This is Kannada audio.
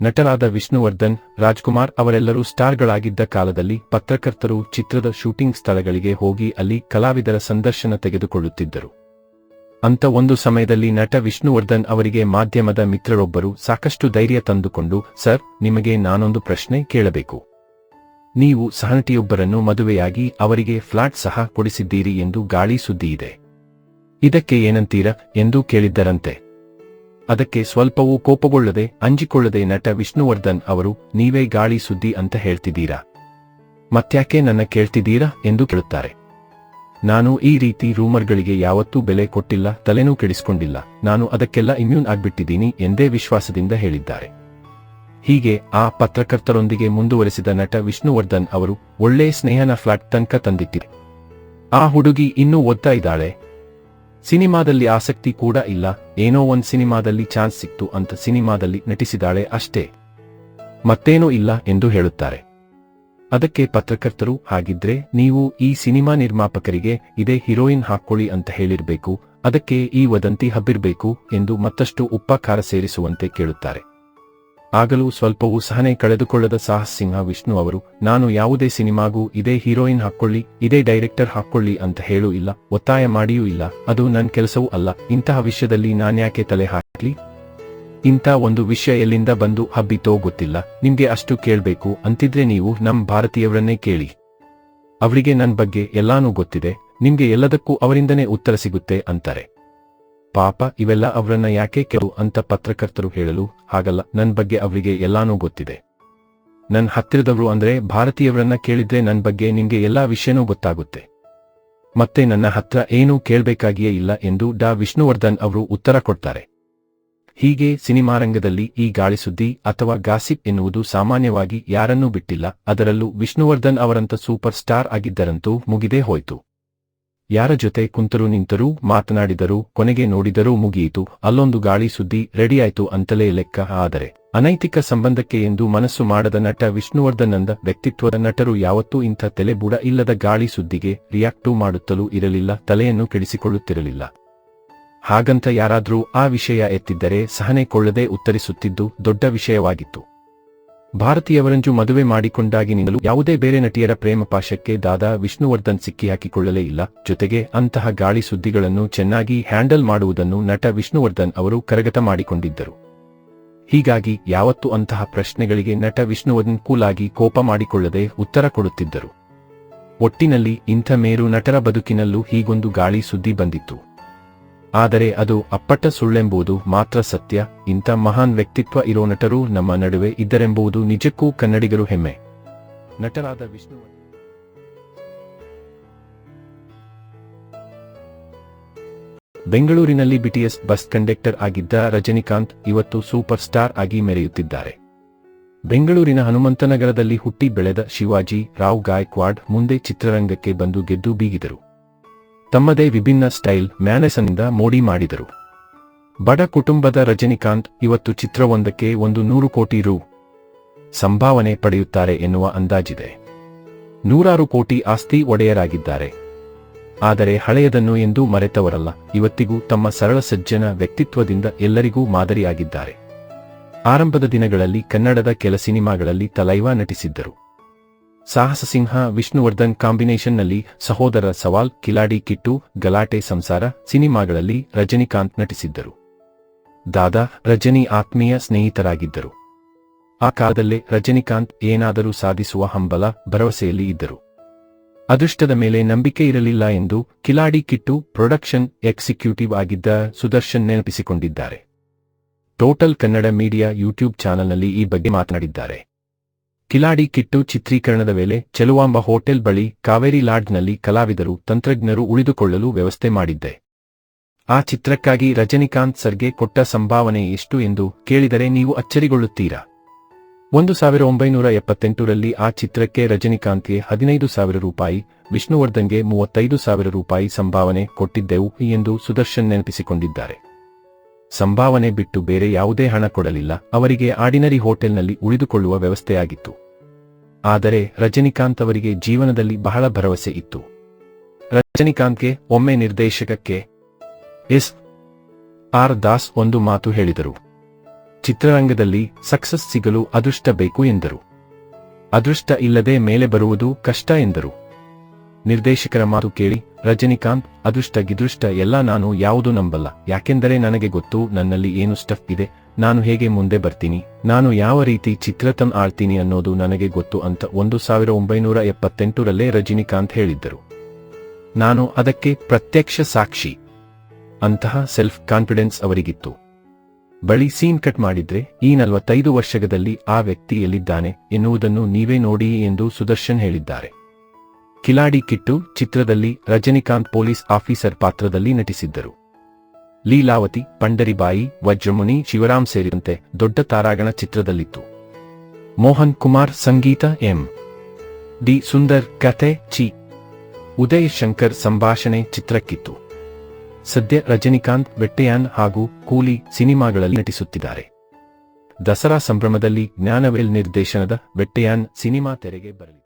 ನಟರಾದ ವಿಷ್ಣುವರ್ಧನ್, ರಾಜ್ಕುಮಾರ್ ಅವರೆಲ್ಲರೂ ಸ್ಟಾರ್ಗಳಾಗಿದ್ದ ಕಾಲದಲ್ಲಿ ಪತ್ರಕರ್ತರು ಚಿತ್ರದ ಶೂಟಿಂಗ್ ಸ್ಥಳಗಳಿಗೆ ಹೋಗಿ ಅಲ್ಲಿ ಕಲಾವಿದರ ಸಂದರ್ಶನ ತೆಗೆದುಕೊಳ್ಳುತ್ತಿದ್ದರು. ಅಂತ ಒಂದು ಸಮಯದಲ್ಲಿ ನಟ ವಿಷ್ಣುವರ್ಧನ್ ಅವರಿಗೆ ಮಾಧ್ಯಮದ ಮಿತ್ರರೊಬ್ಬರು ಸಾಕಷ್ಟು ಧೈರ್ಯ ತಂದುಕೊಂಡು, ಸರ್, ನಿಮಗೆ ನಾನೊಂದು ಪ್ರಶ್ನೆ ಕೇಳಬೇಕು. ನೀವು ಸಹನಟಿಯೊಬ್ಬರನ್ನು ಮದುವೆಯಾಗಿ ಅವರಿಗೆ ಫ್ಲಾಟ್ ಸಹ ಕೊಡಿಸಿದ್ದೀರಿ ಎಂದು ಗಾಳಿ ಸುದ್ದಿ ಇದೆ ಇದಕ್ಕೆ ಏನಂತೀರ? ಎಂದು ಕೇಳಿದ್ದರಂತೆ. ಅದಕ್ಕೆ ಸ್ವಲ್ಪವೂ ಕೋಪಗೊಳ್ಳದೆ ಅಂಜಿಕೊಳ್ಳದೆ ನಟ ವಿಷ್ಣುವರ್ಧನ್ ಅವರು, ನೀವೇ ಗಾಳಿ ಸುದ್ದಿ ಅಂತ ಹೇಳ್ತಿದ್ದೀರಾ? ಮತ್ತ್ಯಾಕೆ ನನ್ನ ಕೇಳ್ತಿದ್ದೀರಾ? ಎಂದು ಕೇಳುತ್ತಾರೆ. ನಾನು ಈ ರೀತಿ ರೂಮರ್ಗಳಿಗೆ ಯಾವತ್ತೂ ಬೆಲೆ ಕೊಟ್ಟಿಲ್ಲ, ತಲೆನೂ ಕೆಡಿಸಿಕೊಂಡಿಲ್ಲ. ನಾನು ಅದಕ್ಕೆಲ್ಲ ಇಮ್ಯೂನ್ ಆಗ್ಬಿಟ್ಟಿದ್ದೀನಿ ಎಂದೇ ವಿಶ್ವಾಸದಿಂದ ಹೇಳಿದ್ದಾರೆ. ಹೀಗೆ ಆ ಪತ್ರಕರ್ತರೊಂದಿಗೆ ಮುಂದುವರೆಸಿದ ನಟ ವಿಷ್ಣುವರ್ಧನ್ ಅವರು ಒಳ್ಳೆ ಸ್ನೇಹನ ಫ್ಲಾಟ್ ತನಕ ತಂದಿಟ್ಟಿದೆ. ಆ ಹುಡುಗಿ ಇನ್ನೂ ಓದ್ತಾ ಇದ್ದಾಳೆ. ಸಿನಿಮಾದಲ್ಲಿ ಆಸಕ್ತಿ ಕೂಡ ಇಲ್ಲ. ಏನೋ ಒಂದ್ ಸಿನಿಮಾದಲ್ಲಿ ಚಾನ್ಸ್ ಸಿಕ್ತು ಅಂತ ಸಿನಿಮಾದಲ್ಲಿ ನಟಿಸಿದಾಳೆ ಅಷ್ಟೇ. ಮತ್ತೇನೂ ಇಲ್ಲ ಎಂದು ಹೇಳುತ್ತಾರೆ. ಅದಕ್ಕೆ ಪತ್ರಕರ್ತರು, ಹಾಗಿದ್ರೆ ನೀವು ಈ ಸಿನಿಮಾ ನಿರ್ಮಾಪಕರಿಗೆ ಇದೇ ಹೀರೋಯಿನ್ ಹಾಕೊಳ್ಳಿ ಅಂತ ಹೇಳಿರ್ಬೇಕು, ಅದಕ್ಕೆ ಈ ವದಂತಿ ಹಬ್ಬಿರ್ಬೇಕು ಎಂದು ಮತ್ತಷ್ಟು ಉಪ್ಪಾಕಾರ ಸೇರಿಸುವಂತೆ ಕೇಳುತ್ತಾರೆ. ಆಗಲೂ ಸ್ವಲ್ಪವೂ ಸಹನೆ ಕಳೆದುಕೊಳ್ಳದ ಸಾಹಸ್ ಸಿಂಹ ವಿಷ್ಣು ಅವರು, ನಾನು ಯಾವುದೇ ಸಿನಿಮಾಗೂ ಇದೇ ಹೀರೋಯಿನ್ ಹಾಕ್ಕೊಳ್ಳಿ, ಇದೇ ಡೈರೆಕ್ಟರ್ ಹಾಕ್ಕೊಳ್ಳಿ ಅಂತ ಹೇಳೂ ಇಲ್ಲ, ಒತ್ತಾಯ ಮಾಡಿಯೂ ಇಲ್ಲ, ಅದು ನನ್ನ ಕೆಲಸವೂ ಅಲ್ಲ, ಇಂತಹ ವಿಷಯದಲ್ಲಿ ನಾನ್ಯಾಕೆ ತಲೆ ಹಾಕ್ಲಿ? ಇಂಥ ಒಂದು ವಿಷಯ ಎಲ್ಲಿಂದ ಬಂದು ಹಬ್ಬಿತೋ ಗೊತ್ತಿಲ್ಲ, ನಿಮ್ಗೆ ಅಷ್ಟು ಕೇಳ್ಬೇಕು, ಅಂತಿದ್ರೆ ನೀವು ನಮ್ ಭಾರತೀಯವರನ್ನೇ ಕೇಳಿ. ಅವಳಿಗೆ ನನ್ ಬಗ್ಗೆ ಎಲ್ಲಾನೂ ಗೊತ್ತಿದೆ, ನಿಮ್ಗೆ ಎಲ್ಲದಕ್ಕೂ ಅವರಿಂದನೇ ಉತ್ತರ ಸಿಗುತ್ತೆ ಅಂತಾರೆ. ಪಾಪ ಇವೆಲ್ಲ ಅವರನ್ನ ಯಾಕೆ ಕೆಲವು ಅಂತ ಪತ್ರಕರ್ತರು ಹೇಳಲು ಹಾಗಲ್ಲ ನನ್ ಬಗ್ಗೆ ಅವರಿಗೆ ಎಲ್ಲಾನೂ ಗೊತ್ತಿದೆ. ನನ್ ಹತ್ತಿರದವರು ಅಂದ್ರೆ ಭಾರತೀಯವರನ್ನ ಕೇಳಿದ್ರೆ ನನ್ ಬಗ್ಗೆ ನಿಮ್ಗೆ ಎಲ್ಲಾ ವಿಷಯನೂ ಗೊತ್ತಾಗುತ್ತೆ. ಮತ್ತೆ ನನ್ನ ಹತ್ರ ಏನೂ ಕೇಳಬೇಕಾಗಿಯೇ ಇಲ್ಲ ಎಂದು ಡಾ. ವಿಷ್ಣುವರ್ಧನ್ ಅವರು ಉತ್ತರ ಕೊಡ್ತಾರೆ. ಹೀಗೆ ಸಿನಿಮಾ ರಂಗದಲ್ಲಿ ಈ ಗಾಳಿ ಸುದ್ದಿ ಅಥವಾ ಗಾಸಿಪ್ ಎನ್ನುವುದು ಸಾಮಾನ್ಯವಾಗಿ ಯಾರನ್ನೂ ಬಿಟ್ಟಿಲ್ಲ, ಅದರಲ್ಲೂ ವಿಷ್ಣುವರ್ಧನ್ ಅವರಂತ ಸೂಪರ್ ಸ್ಟಾರ್ ಆಗಿದ್ದರಂತೂ ಮುಗಿದೇ ಹೋಯ್ತು. ಯಾರ ಜೊತೆ ಕುಂತರೂ ನಿಂತರೂ ಮಾತನಾಡಿದರೂ ಕೊನೆಗೆ ನೋಡಿದರೂ ಮುಗಿಯಿತು. ಅಲ್ಲೊಂದು ಗಾಳಿ ಸುದ್ದಿ ರೆಡಿಯಾಯ್ತು ಅಂತಲೇ ಲೆಕ್ಕ ಆದರೆ ಅನೈತಿಕ ಸಂಬಂಧಕ್ಕೆ ಎಂದು ಮನಸ್ಸು ಮಾಡದ ನಟ ವಿಷ್ಣುವರ್ಧನಂದ ವ್ಯಕ್ತಿತ್ವದ ನಟರು ಯಾವತ್ತೂ ಇಂಥ ತಲೆಬುಡ ಇಲ್ಲದ ಗಾಳಿ ಸುದ್ದಿಗೆ ರಿಯಾಕ್ಟು ಮಾಡುತ್ತಲೂ ಇರಲಿಲ್ಲ, ತಲೆಯನ್ನು ಕೆಡಿಸಿಕೊಳ್ಳುತ್ತಿರಲಿಲ್ಲ. ಹಾಗಂತ ಯಾರಾದರೂ ಆ ವಿಷಯ ಎತ್ತಿದ್ದರೆ ಸಹನೆ ಕೊಳ್ಳದೆ ಉತ್ತರಿಸುತ್ತಿದ್ದು ದೊಡ್ಡ ವಿಷಯವಾಗಿತ್ತು. ಭಾರತೀಯವರಂಜು ಮದುವೆ ಮಾಡಿಕೊಂಡಾಗಿನಿಂದಲೂ ಯಾವುದೇ ಬೇರೆ ನಟಿಯರ ಪ್ರೇಮ ಪಾಶಕ್ಕೆ ದಾದಾ ವಿಷ್ಣುವರ್ಧನ್ ಸಿಕ್ಕಿ ಹಾಕಿಕೊಳ್ಳಲೇ ಇಲ್ಲ. ಜೊತೆಗೆ ಅಂತಹ ಗಾಳಿ ಸುದ್ದಿಗಳನ್ನು ಚೆನ್ನಾಗಿ ಹ್ಯಾಂಡಲ್ ಮಾಡುವುದನ್ನು ನಟ ವಿಷ್ಣುವರ್ಧನ್ ಅವರು ಕರಗತ ಮಾಡಿಕೊಂಡಿದ್ದರು. ಹೀಗಾಗಿ ಯಾವತ್ತೂ ಅಂತಹ ಪ್ರಶ್ನೆಗಳಿಗೆ ನಟ ವಿಷ್ಣುವರ್ಧನ್ ಕೂಲಾಗಿ ಕೋಪ ಮಾಡಿಕೊಳ್ಳದೆ ಉತ್ತರ ಕೊಡುತ್ತಿದ್ದರು. ಒಟ್ಟಿನಲ್ಲಿ ಇಂಥ ಮೇರು ನಟರ ಬದುಕಿನಲ್ಲೂ ಹೀಗೊಂದು ಗಾಳಿ ಸುದ್ದಿ ಬಂದಿತ್ತು. ಆದರೆ ಅದು ಅಪ್ಪಟ ಸುಳ್ಳೆಂಬುದು ಮಾತ್ರ ಸತ್ಯ. ಇಂಥ ಮಹಾನ್ ವ್ಯಕ್ತಿತ್ವ ಇರೋ ನಟರು ನಮ್ಮ ನಡುವೆ ಇದ್ದರೆಂಬುದು ನಿಜಕ್ಕೂ ಕನ್ನಡಿಗರು ಹೆಮ್ಮೆ. ನಟರಾದ ವಿಷ್ಣು ಬೆಂಗಳೂರಿನಲ್ಲಿ ಬಿಟಿಎಸ್ ಬಸ್ ಕಂಡಕ್ಟರ್ ಆಗಿದ್ದ ರಜನಿಕಾಂತ್ ಇವತ್ತು ಸೂಪರ್ ಸ್ಟಾರ್ ಆಗಿ ಮೆರೆಯುತ್ತಿದ್ದಾರೆ. ಬೆಂಗಳೂರಿನ ಹನುಮಂತನಗರದಲ್ಲಿ ಹುಟ್ಟಿ ಬೆಳೆದ ಶಿವಾಜಿ, ರಾವ್ ಗಾಯಕ್ವಾಡ್ ಮುಂದೆ ಚಿತ್ರರಂಗಕ್ಕೆ ಬಂದು ಗೆದ್ದು ಬೀಗಿದರು. ತಮ್ಮದೇ ವಿಭಿನ್ನ ಸ್ಟೈಲ್ ಮ್ಯಾನೆಸನ್ನಿಂದ ಮೋಡಿ ಮಾಡಿದರು. ಬಡ ಕುಟುಂಬದ ರಜನಿಕಾಂತ್ ಇವತ್ತು ಚಿತ್ರವೊಂದಕ್ಕೆ ಒಂದು ನೂರು ಕೋಟಿ ರು ಸಂಭಾವನೆ ಪಡೆಯುತ್ತಾರೆ ಎನ್ನುವ ಅಂದಾಜಿದೆ. ನೂರಾರು ಕೋಟಿ ಆಸ್ತಿ ಒಡೆಯರಾಗಿದ್ದಾರೆ. ಆದರೆ ಹಳೆಯದನ್ನು ಎಂದೂ ಮರೆತವರಲ್ಲ, ಇವತ್ತಿಗೂ ತಮ್ಮ ಸರಳ ಸಜ್ಜನ ವ್ಯಕ್ತಿತ್ವದಿಂದ ಎಲ್ಲರಿಗೂ ಮಾದರಿಯಾಗಿದ್ದಾರೆ. ಆರಂಭದ ದಿನಗಳಲ್ಲಿ ಕನ್ನಡದ ಕೆಲ ಸಿನಿಮಾಗಳಲ್ಲಿ ತಲೈವ ನಟಿಸಿದ್ದರು. ಸಾಹಸ ಸಿಂಹ ವಿಷ್ಣುವರ್ಧನ್ ಕಾಂಬಿನೇಷನ್ನಲ್ಲಿ ಸಹೋದರ ಸವಾಲ್, ಕಿಲಾಡಿ ಕಿಟ್ಟು, ಗಲಾಟೆ ಸಂಸಾರ ಸಿನಿಮಾಗಳಲ್ಲಿ ರಜನಿಕಾಂತ್ ನಟಿಸಿದ್ದರು. ದಾದಾ, ರಜನಿ ಆತ್ಮೀಯ ಸ್ನೇಹಿತರಾಗಿದ್ದರು. ಆ ಕಾಲದಲ್ಲೇ ರಜನಿಕಾಂತ್ ಏನಾದರೂ ಸಾಧಿಸುವ ಹಂಬಲ, ಭರವಸೆಯಲ್ಲಿ ಇದ್ದರು. ಅದೃಷ್ಟದ ಮೇಲೆ ನಂಬಿಕೆ ಇರಲಿಲ್ಲ ಎಂದು ಕಿಲಾಡಿ ಕಿಟ್ಟು ಪ್ರೊಡಕ್ಷನ್ ಎಕ್ಸಿಕ್ಯೂಟಿವ್ ಆಗಿದ್ದ ಸುದರ್ಶನ್ ನೆನಪಿಸಿಕೊಂಡಿದ್ದಾರೆ. ಟೋಟಲ್ ಕನ್ನಡ ಮೀಡಿಯಾ ಯೂಟ್ಯೂಬ್ ಚಾನೆಲ್ನಲ್ಲಿ ಈ ಬಗ್ಗೆ ಮಾತನಾಡಿದ್ದಾರೆ. ಕಿಲಾಡಿ ಕಿಟ್ಟು ಚಿತ್ರೀಕರಣದ ವೇಳೆ ಚೆಲುವಾಂಬ ಹೋಟೆಲ್ ಬಳಿ ಕಾವೇರಿ ಲಾಡ್ಜ್ನಲ್ಲಿ ಕಲಾವಿದರು, ತಂತ್ರಜ್ಞರು ಉಳಿದುಕೊಳ್ಳಲು ವ್ಯವಸ್ಥೆ ಮಾಡಿದ್ದೆ. ಆ ಚಿತ್ರಕ್ಕಾಗಿ ರಜನಿಕಾಂತ್ ಸರ್ಗೆ ಕೊಟ್ಟ ಸಂಭಾವನೆ ಎಷ್ಟು ಎಂದು ಕೇಳಿದರೆ ನೀವು ಅಚ್ಚರಿಗೊಳ್ಳುತ್ತೀರಾ? ಒಂದು ಸಾವಿರ ಒಂಬೈನೂರ ಎಪ್ಪತ್ತೆಂಟರಲ್ಲಿ ಆ ಚಿತ್ರಕ್ಕೆ ರಜನಿಕಾಂತ್ಗೆ ಹದಿನೈದು ಸಾವಿರ ರೂಪಾಯಿ, ವಿಷ್ಣುವರ್ಧನ್ಗೆ ಮೂವತ್ತೈದು ಸಾವಿರ ರೂಪಾಯಿ ಸಂಭಾವನೆ ಕೊಟ್ಟಿದ್ದೆವು ಎಂದು ಸುದರ್ಶನ್ ನೆನಪಿಸಿಕೊಂಡಿದ್ದಾರೆ. ಸಂಭಾವನೆ ಬಿಟ್ಟು ಬೇರೆ ಯಾವುದೇ ಹಣ ಕೊಡಲಿಲ್ಲ. ಅವರಿಗೆ ಆರ್ಡಿನರಿ ಹೋಟೆಲ್ನಲ್ಲಿ ಉಳಿದುಕೊಳ್ಳುವ ವ್ಯವಸ್ಥೆಯಾಗಿತ್ತು. ಆದರೆ ರಜನಿಕಾಂತ್ ಅವರಿಗೆ ಜೀವನದಲ್ಲಿ ಬಹಳ ಭರವಸೆ ಇತ್ತು. ರಜನಿಕಾಂತ್ಗೆ ಒಮ್ಮೆ ನಿರ್ದೇಶಕಕ್ಕೆ ಎಸ್. ಆರ್. ದಾಸ್ ಒಂದು ಮಾತು ಹೇಳಿದರು. ಚಿತ್ರರಂಗದಲ್ಲಿ ಸಕ್ಸಸ್ ಸಿಗಲು ಅದೃಷ್ಟ ಬೇಕು ಎಂದರು. ಅದೃಷ್ಟ ಇಲ್ಲದೆ ಮೇಲೆ ಬರುವುದು ಕಷ್ಟ ಎಂದರು. ನಿರ್ದೇಶಕರ ಮಾತು ಕೇಳಿ, ರಜನಿಕಾಂತ್ ಅದೃಷ್ಟ ಗಿದೃಷ್ಟ ಎಲ್ಲ ನಾನು ಯಾವುದು ನಂಬಲ್ಲ. ಯಾಕೆಂದರೆ ನನಗೆ ಗೊತ್ತು, ನನ್ನಲ್ಲಿ ಏನು ಸ್ಟಫ್ ಇದೆ. ನಾನು ಹೇಗೆ ಮುಂದೆ ಬರ್ತೀನಿ? ನಾನು ಯಾವ ರೀತಿ ಚಿತ್ರತನ್ ಆಳ್ತೀನಿ ಅನ್ನೋದು ನನಗೆ ಗೊತ್ತು ಅಂತ ಒಂದು ಸಾವಿರ ಒಂಬೈನೂರ ಎಪ್ಪತ್ತೆಂಟರಲ್ಲೇ ರಜನಿಕಾಂತ್ ಹೇಳಿದ್ದರು. ನಾನು ಅದಕ್ಕೆ ಪ್ರತ್ಯಕ್ಷ ಸಾಕ್ಷಿ ಅಂತಹ ಸೆಲ್ಫ್ ಕಾನ್ಫಿಡೆನ್ಸ್ ಅವರಿಗಿತ್ತು. ಬಳಿ ಸೀನ್ ಕಟ್ ಮಾಡಿದ್ರೆ, ಈ ನಲವತ್ತೈದು ವರ್ಷಗಳಲ್ಲಿ ಆ ವ್ಯಕ್ತಿ ಎಲ್ಲಿದ್ದಾನೆ ಎನ್ನುವುದನ್ನು ನೀವೇ ನೋಡಿ ಎಂದು ಸುದರ್ಶನ್ ಹೇಳಿದ್ದಾರೆ. ಕಿಲಾಡಿ ಕಿಟ್ಟು ಚಿತ್ರದಲ್ಲಿ ರಜನಿಕಾಂತ್ ಪೊಲೀಸ್ ಆಫೀಸರ್ ಪಾತ್ರದಲ್ಲಿ ನಟಿಸಿದ್ದರು. ಲೀಲಾವತಿ, ಪಂಡರಿಬಾಯಿ, ವಜ್ರಮುನಿ, ಶಿವರಾಮ್ ಸೇರಿದಂತೆ ದೊಡ್ಡ ತಾರಾಗಣ ಚಿತ್ರದಲ್ಲಿತ್ತು. ಮೋಹನ್ ಕುಮಾರ್ ಸಂಗೀತ, ಎಂ. ಡಿ. ಸುಂದರ್, ಕಥೆ, ಚಿ. ಉದಯ್ ಶಂಕರ್ ಸಂಭಾಷಣೆ ಚಿತ್ರಕ್ಕಿತ್ತು. ಸದ್ಯ ರಜನಿಕಾಂತ್ ವೆಟ್ಟೆಯಾನ್ ಹಾಗೂ ಕೂಲಿ ಸಿನಿಮಾಗಳಲ್ಲಿ ನಟಿಸುತ್ತಿದ್ದಾರೆ. ದಸರಾ ಸಂಭ್ರಮದಲ್ಲಿ ಜ್ಞಾನವೇಲ್ ನಿರ್ದೇಶನದ ವೆಟ್ಟೆಯಾನ್ ಸಿನಿಮಾ ತೆರೆಗೆ ಬರಲಿದೆ